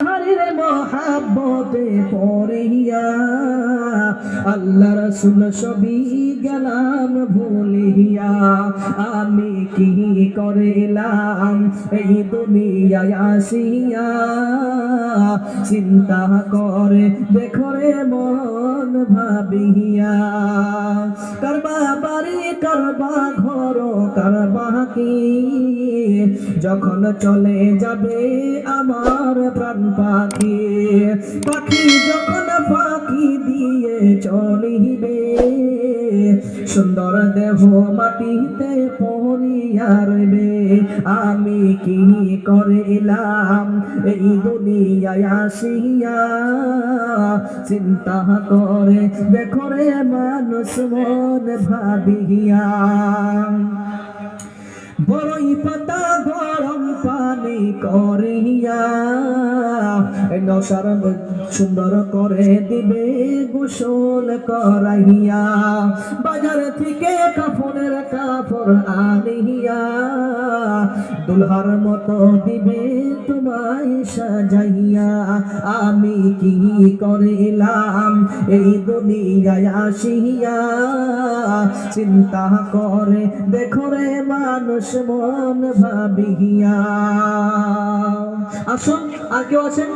হরির মহাব্বতে পড়িয়া আল্লাহ রসুল সবই গেলাম ভুলিয়া। আমি কি করিলাম এই দুনিয়ায় আসিয়া? চিন্তা করে দেখো রে মন ভাবিয়া। করবা বাড়ি করবা ঘর করবা কি? যখন চলে যাবে আমার প্রাণ পাখি পাখি যখন পাখি দিয়ে চলিবে, সুন্দর দেহ মাটিতে পড়িয়া রইবে। আমি কি করিলাম? এই দুনিয়ায় আসিয়া চিন্তা করে দেখো রে মানুষ মন ভাবিয়া। বড়ই পাতা গরম পানি করিয়া নসার সুন্দর করে দিবে গোসল করাইয়া, বাজার থেকে কাপড়ের কাপড় আনিয়া। দুলহার মতো দিবে তোমায় সাজাইয়া। আমি কি করিলাম? এই দুনিয়ায় আসিয়া চিন্তা করে দেখো রে মানুষ মন ভাবিয়া। আসুন, আর কেউ আছেন?